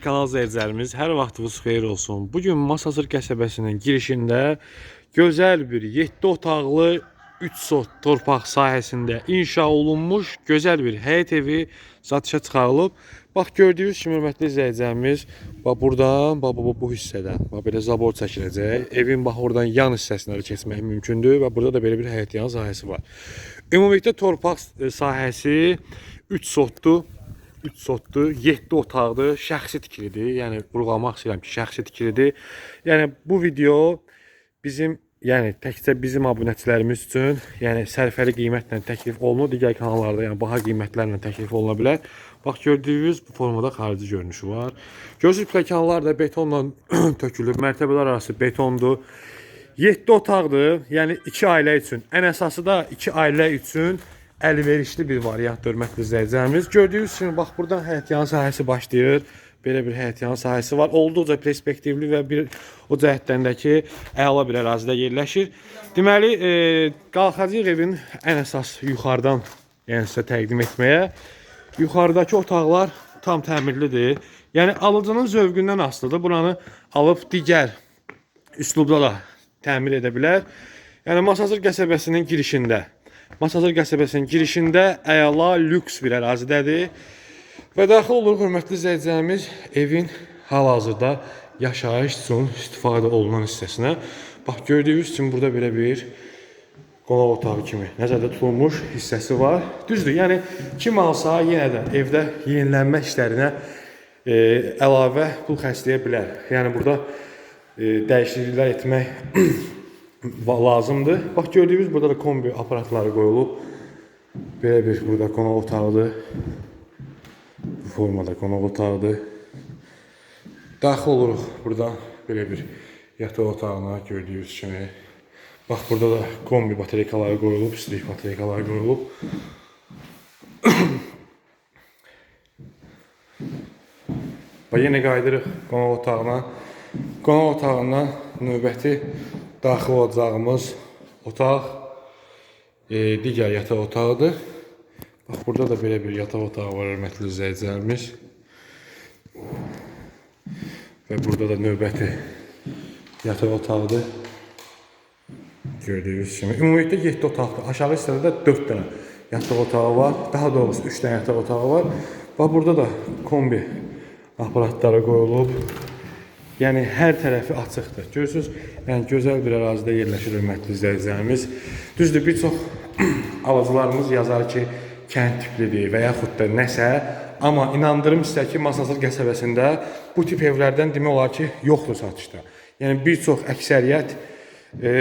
Kanal izləyicilərimiz, hər vaxtınız xeyir olsun. Bu gün Masazır qəsəbəsinin girişində gözəl bir 7 otaqlı 3 sot torpaq sahəsində inşa olunmuş gözəl bir həyət evi satışa çıxarılıb. Bax gördüyünüz kimi hörmətli izləyicilərimiz, bax buradan, bax bu, bu, bu hissədən, bax belə zabor çəkiləcək. Evin bax oradan yan hissəsinə də keçmək mümkündür və burada da belə bir həyət yan sahəsi var. Ümumilikdə torpaq e, sahəsi 3 sotdur. 3 sotdur, 7 otaqdır, şəxsi tikilidir. Yəni vurğulamaq istəyirəm ki, şəxsi tikilidir. Yəni bu video bizim yəni təkcə bizim abunəçilərimiz üçün, yəni sərfəli qiymətlə təklif olunur. Digər kanallarda yəni baha qiymətlərlə təklif oluna bilər. Bax gördüyünüz bu formada xarici görünüşü var. Görürsüz pləkanlar da betonla tökülüb, mərtəbələr arası betondur. 7 otaqdır. Yəni 2 ailə üçün. Ən əsası da 2 ailə üçün əlverişli bir variant hörmətli izləyicilərimiz. Gördüyünüz kimi bax buradan həyətyan sahəsi başlayır. Belə bir həyətyan sahəsi var. Olduqca perspektivli və bir o cəhətdən də ki, əla bir ərazidə yerləşir. Deməli, e, qalxacağıq evin ən əsas yuxarıdan yəni sizə təqdim etməyə. Yuxarıdakı otaqlar tam təmirlidir. Yəni alıcının zövqündən asılıdır. Buranı alıb digər üslubda da təmir edə bilər. Yəni Masazır qəsəbəsinin girişində, Masazır qəsəbəsinin girişində əla lüks bir ərazidədir. Və daxil olur hörmətli izləyicilərimiz evin hal-hazırda yaşayış üçün istifadə olunan hissəsinə. Bax gördüyünüz kimi burada belə bir qonaq otağı kimi nəzərdə tutulmuş hissəsi var. Düzdür, yəni kim alsa yenə də evdə yenilənmə işlərinə e, əlavə pul xərcləyə bilər. Yəni burada e, dəyişikliklər etmək lazımdır. Bax gördüyünüz burada da kombi aparatları qoyulub. Belə bir burada qonaq otağıdır. Bu formada qonaq otağıdır. Daxil oluruq burada belə bir yataq otağına gördüyünüz kimi. Bax burada da kombi batareykaları qoyulub, istilik batareykaları qoyulub. Və yenə qayıdırıq qonaq otağına. Qonaq otağından növbəti daxil olacağımız otaq e, digər yataq otağıdır. Bax burada da belə bir yataq otağı var hörmətli izləyicilərimiz. Və burada da növbəti yataq otağıdır. Gördüyünüz kimi. Ümumilikdə 7 otaqdır. Aşağı hissədə də 4 dənə yataq otağı var. Daha doğrusu 3 dənə yataq otağı var. Bax burada da kombi aparatları qoyulub. Yəni hər tərəfi açıqdır. Görürsüz, yəni gözəl bir ərazidə yerləşir hörmətli izləyicilərimiz. Düzdür, bir çox alıcılarımız yazar ki, kənd tiplidir və yaxud da nəsə, amma inandırım sizə ki, Masazır qəsəbəsində bu tip evlərdən demək olar ki, yoxdur satışda. Yəni bir çox əksəriyyət e,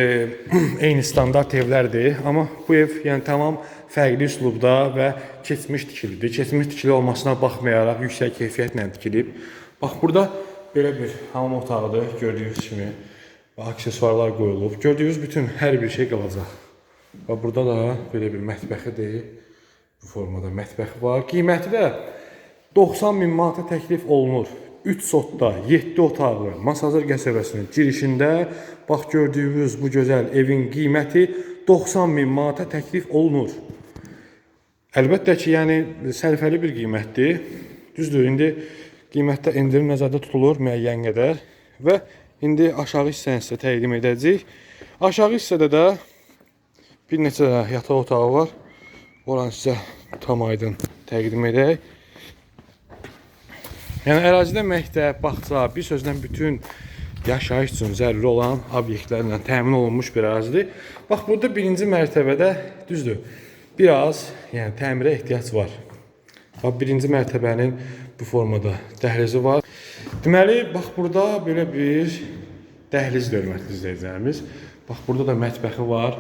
eyni standart evlərdir, amma bu ev yəni tamam fərqli üslubda və keçmiş tikilidir. Keçmiş tikili olmasına baxmayaraq yüksək keyfiyyətlə tikilib. Bax burada belə bir hamam otağıdır gördüyünüz kimi. Aksesuarlar qoyulub. Gördüyünüz bütün hər bir şey qalacaq. Və burada da belə bir mətbəxidir. Bu formada mətbəxi var. Qiyməti də 90 min manata təklif olunur. 3 sotda 7 otaqlı Masazır qəsəbəsinin girişində bax gördüyünüz bu gözəl evin qiyməti 90 min manata təklif olunur. Əlbəttə ki, yəni sərfəli bir qiymətdir. Düzdür, indi qiymətdə endirim nəzərdə tutulur müəyyən qədər və indi aşağı hissəni sizə təqdim edəcəyik. Aşağı hissədə də bir neçə yataq otağı var. Oranı sizə tam aydın təqdim edək. Yəni ərazidə məktəb, bağça, bir sözlə bütün yaşayış üçün zəruri olan obyektlərlə təmin olunmuş bir ərazidir. Bax burada birinci mərtəbədə düzdür. Biraz, yəni təmirə ehtiyac var. Bax birinci mərtəbənin bu formada dəhlizi var. Deməli, bax burada belə bir dəhlizdir hörmətli izləyicilərimiz. Bax burada da mətbəxi var.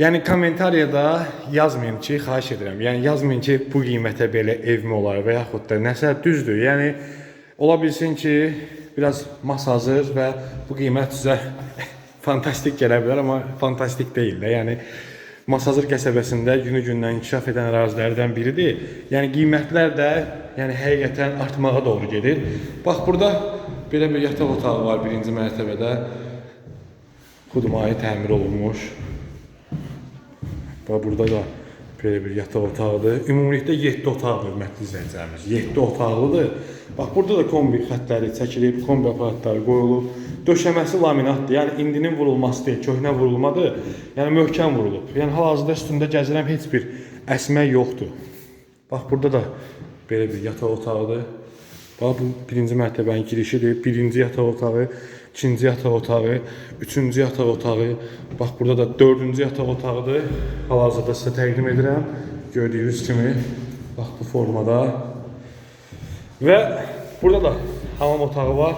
Yəni kommentariyada yazmayın ki, xahiş edirəm. Yəni yazmayın ki, bu qiymətə belə evmi olar və yaxud da nəsə düzdür. Yəni ola bilsin ki, biraz masazır və bu qiymət sizə fantastik gələ bilər, amma fantastik deyil də. Yəni Masazır qəsəbəsində günü-gündən inkişaf edən ərazilərdən biridir. Yəni qiymətlər də yəni həqiqətən artmağa doğru gedir. Bax burada belə bir yataq otağı var birinci mərtəbədə. Xudmai təmir olunmuş. Və burada da Belə bir yataq otağıdır. Ümumilikdə 7 otaqdır hörmətli izləyicilərimiz. 7 otaqlıdır. Bax burada da kombi xəttləri çəkilib, kombi aparatları qoyulub. Döşəməsi laminatdır. Yəni indinin vurulması deyil, köhnə vurulmadır. Yəni möhkəm vurulub. Yəni hal-hazırda üstündə gəzirəm heç bir əsmək yoxdur. Bax burada da belə bir yataq otağıdır. Bax bu birinci mərtəbənin girişidir. Birinci yataq otağı, ikinci yataq otağı, üçüncü yataq otağı. Bax burada da dördüncü yataq otağıdır. Hal-hazırda sizə təqdim edirəm. Gördüyünüz kimi bax bu formada. Və burada da hamam otağı var.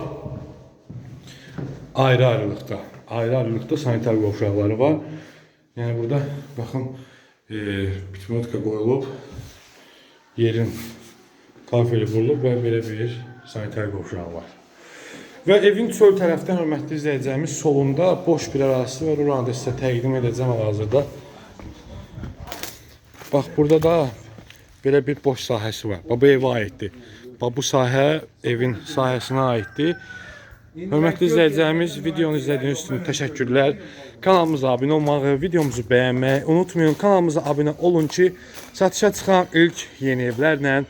Ayrı-ayrılıqda. Ayrı-ayrılıqda sanitar qovşaqları var. Yəni burada baxın e, pitmotka qoyulub. Yerin kafeli vurulub və belə bir sanitar qovşağı var. Və evin çöl tərəfdən hörmətli izləyəcəyimiz solunda boş bir ərazisi var. Oranı da sizə təqdim edəcəm hal-hazırda. Bax burada da belə bir boş sahəsi var. Bax bu evə aiddir. Bax bu sahə evin sahəsinə aiddir. Hörmətli izləyəcəyimiz videonu izlədiyiniz üçün təşəkkürlər. Kanalımıza abunə olmağı, videomuzu bəyənməyi unutmayın. Kanalımıza abunə olun ki, satışa çıxan ilk yeni evlərlə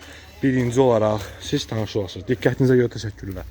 birinci olaraq siz tanış olasınız. Diqqətinizə görə təşəkkürlər.